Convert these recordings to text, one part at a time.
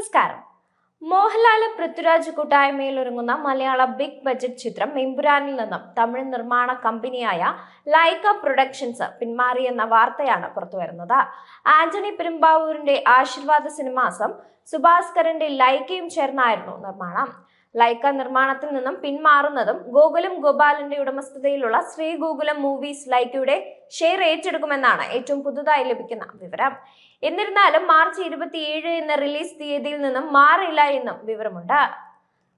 നമസ്കാരം. മോഹൻലാൽ പൃഥ്വിരാജ് കൂട്ടായ്മയിൽ ഒരുങ്ങുന്ന മലയാള ബിഗ് ബജറ്റ് ചിത്രം എമ്പുരാനിൽ നിന്നും തമിഴ് നിർമ്മാണ കമ്പനിയായ ലൈക്ക പ്രൊഡക്ഷൻസ് പിന്മാറിയെന്ന വാർത്തയാണ് പുറത്തുവരുന്നത്. ആന്റണി പെരുമ്പാവൂരിന്റെ ആശീർവാദ സിനിമാസം സുഭാസ്കരന്റെ ലൈക്കയും ചേർന്നായിരുന്നു നിർമ്മാണം. ലൈക്ക നിർമ്മാണത്തിൽ നിന്നും പിന്മാറുന്നതും ഗോകുലം ഗോപാലന്റെ ഉടമസ്ഥതയിലുള്ള ശ്രീ ഗോകുലം മൂവീസ് ലൈക്കയുടെ ഷെയർ ഏറ്റെടുക്കുമെന്നാണ് ഏറ്റവും പുതുതായി ലഭിക്കുന്ന വിവരം. എന്നിരുന്നാലും മാർച്ച് ഇരുപത്തിയേഴ് എന്ന റിലീസ് തീയതിയിൽ നിന്നും മാറില്ല എന്നും വിവരമുണ്ട്.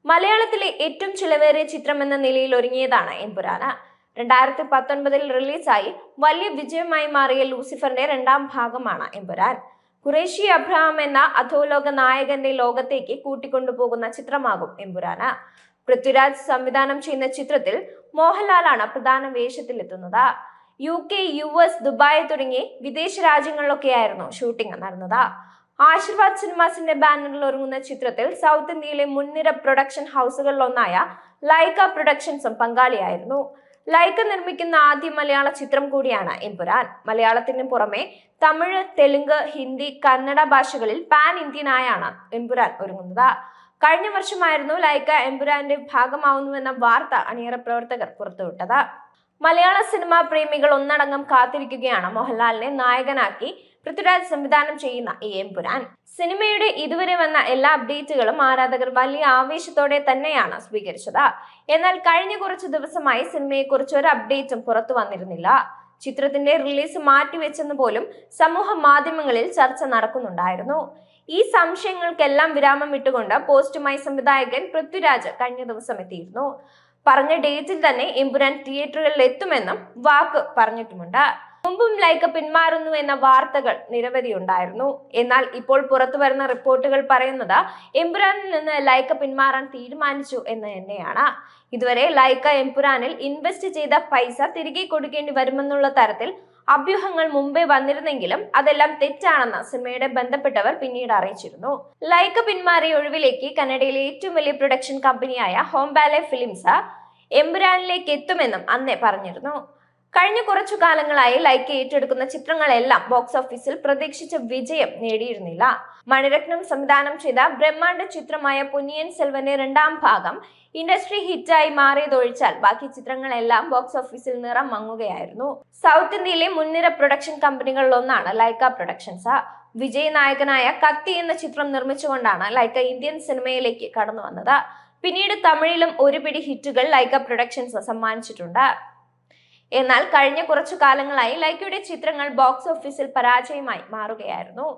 മലയാളത്തിലെ ഏറ്റവും ചിലവേറിയ ചിത്രം എന്ന നിലയിൽ ഒരുങ്ങിയതാണ് എമ്പുരാന്. രണ്ടായിരത്തി പത്തൊൻപതിൽ റിലീസായി വലിയ വിജയമായി മാറിയ ലൂസിഫറിന്റെ രണ്ടാം ഭാഗമാണ് എമ്പുരാൻ. ഖുറേഷി അബ്രഹാം എന്ന അധോലോക നായകന്റെ ലോകത്തേക്ക് കൂട്ടിക്കൊണ്ടുപോകുന്ന ചിത്രമാകും എമ്പുരാന്. പൃഥ്വിരാജ് സംവിധാനം ചെയ്യുന്ന ചിത്രത്തിൽ മോഹൻലാലാണ് പ്രധാന വേഷത്തിലെത്തുന്നത്. U K U S Dubai തുടങ്ങി വിദേശ രാജ്യങ്ങളിലൊക്കെയായിരുന്നു ഷൂട്ടിംഗ് നടന്നത്. ആശീർവാദ് സിനിമാസിന്റെ ബാനറിൽ ഒരുങ്ങുന്ന ചിത്രത്തിൽ സൗത്ത് ഇന്ത്യയിലെ മുൻനിര പ്രൊഡക്ഷൻ ഹൗസുകളിലൊന്നായ ലൈക്ക പ്രൊഡക്ഷൻസും പങ്കാളിയായിരുന്നു. ലൈക്ക നിർമ്മിക്കുന്ന ആദ്യ മലയാള ചിത്രം കൂടിയാണ് എമ്പുരാൻ. മലയാളത്തിന് പുറമെ തമിഴ് തെലുങ്ക് ഹിന്ദി കന്നഡ ഭാഷകളിൽ പാൻ ഇന്ത്യനായാണ് എമ്പുരാൻ ഒരുങ്ങുന്നത്. കഴിഞ്ഞ വർഷമായിരുന്നു ലൈക്ക എമ്പുരാന്റെ ഭാഗമാവുന്നുവെന്ന വാർത്ത അണിയറ പ്രവർത്തകർ പുറത്തുവിട്ടത്. മലയാള സിനിമാ പ്രേമികൾ ഒന്നടങ്കം കാത്തിരിക്കുകയാണ് മോഹൻലാലിനെ നായകനാക്കി പൃഥ്വിരാജ് സംവിധാനം ചെയ്യുന്ന എ എം പുരാൻ. സിനിമയുടെ ഇതുവരെ വന്ന എല്ലാ അപ്ഡേറ്റുകളും ആരാധകർ വലിയ ആവേശത്തോടെ തന്നെയാണ് സ്വീകരിച്ചത്. എന്നാൽ കഴിഞ്ഞ കുറച്ച് ദിവസമായി സിനിമയെക്കുറിച്ച് ഒരു അപ്ഡേറ്റും പുറത്തു വന്നിരുന്നില്ല. ചിത്രത്തിന്റെ റിലീസ് മാറ്റിവെച്ചെന്ന് പോലും സമൂഹ മാധ്യമങ്ങളിൽ ചർച്ച നടക്കുന്നുണ്ടായിരുന്നു. ഈ സംശയങ്ങൾക്കെല്ലാം വിരാമം ഇട്ടുകൊണ്ട് പോസ്റ്റുമായി സംവിധായകൻ പൃഥ്വിരാജ് കഴിഞ്ഞ ദിവസം എത്തിയിരുന്നു. പറഞ്ഞ ഡേറ്റിൽ തന്നെ എമ്പുരാൻ തിയേറ്ററുകളിൽ എത്തുമെന്നും വാക്ക് പറഞ്ഞിട്ടുമുണ്ട്. മുമ്പും ലൈക്ക പിന്മാറുന്നു എന്ന വാർത്തകൾ നിരവധി ഉണ്ടായിരുന്നു. എന്നാൽ ഇപ്പോൾ പുറത്തു വരുന്ന റിപ്പോർട്ടുകൾ പറയുന്നത് എമ്പുരാനിൽ നിന്ന് ലൈക്ക പിന്മാറാൻ തീരുമാനിച്ചു എന്ന് തന്നെയാണ്. ഇതുവരെ ലൈക്ക എംപുരാനിൽ ഇൻവെസ്റ്റ് ചെയ്ത പൈസ തിരികെ കൊടുക്കേണ്ടി വരുമെന്നുള്ള തരത്തിൽ അഭ്യൂഹങ്ങൾ മുമ്പേ വന്നിരുന്നെങ്കിലും അതെല്ലാം തെറ്റാണെന്ന് സിനിമയുടെ ബന്ധപ്പെട്ടവർ പിന്നീട് അറിയിച്ചിരുന്നു. ലൈക്ക പിന്മാറിയ ഒഴിവിലേക്ക് കന്നഡയിലെ ഏറ്റവും വലിയ പ്രൊഡക്ഷൻ കമ്പനിയായ ഹോംബാലെ ഫിലിംസ് എമ്പുരാനിലേക്ക് എത്തുമെന്നും അന്നേ പറഞ്ഞിരുന്നു. കഴിഞ്ഞ കുറച്ചു കാലങ്ങളായി ലൈക്ക് ഏറ്റെടുക്കുന്ന ചിത്രങ്ങളെല്ലാം ബോക്സ് ഓഫീസിൽ പ്രതീക്ഷിച്ച വിജയം നേടിയിരുന്നില്ല. മണിരത്നം സംവിധാനം ചെയ്ത ബ്രഹ്മാണ്ഡ ചിത്രമായ പൊന്നിയൻ സെൽവന്റെ രണ്ടാം ഭാഗം ഇൻഡസ്ട്രി ഹിറ്റായി മാറിയതൊഴിച്ചാൽ ബാക്കി ചിത്രങ്ങളെല്ലാം ബോക്സ് ഓഫീസിൽ നിറം മങ്ങുകയായിരുന്നു. സൗത്ത് ഇന്ത്യയിലെ മുൻനിര പ്രൊഡക്ഷൻ കമ്പനികളിലൊന്നാണ് ലൈക്ക പ്രൊഡക്ഷൻസ് വിജയ് നായകനായ കത്തി എന്ന ചിത്രം നിർമ്മിച്ചുകൊണ്ടാണ് ലൈക്ക ഇന്ത്യൻ സിനിമയിലേക്ക് കടന്നു വന്നത്. പിന്നീട് തമിഴിലും ഒരുപിടി ഹിറ്റുകൾ ലൈക്ക പ്രൊഡക്ഷൻസ് സമ്മാനിച്ചിട്ടുണ്ട്. എന്നാൽ കഴിഞ്ഞ കുറച്ചു കാലങ്ങളായി ലൈക്കയുടെ ചിത്രങ്ങൾ ബോക്സ് ഓഫീസിൽ പരാജയമായി മാറുകയായിരുന്നു.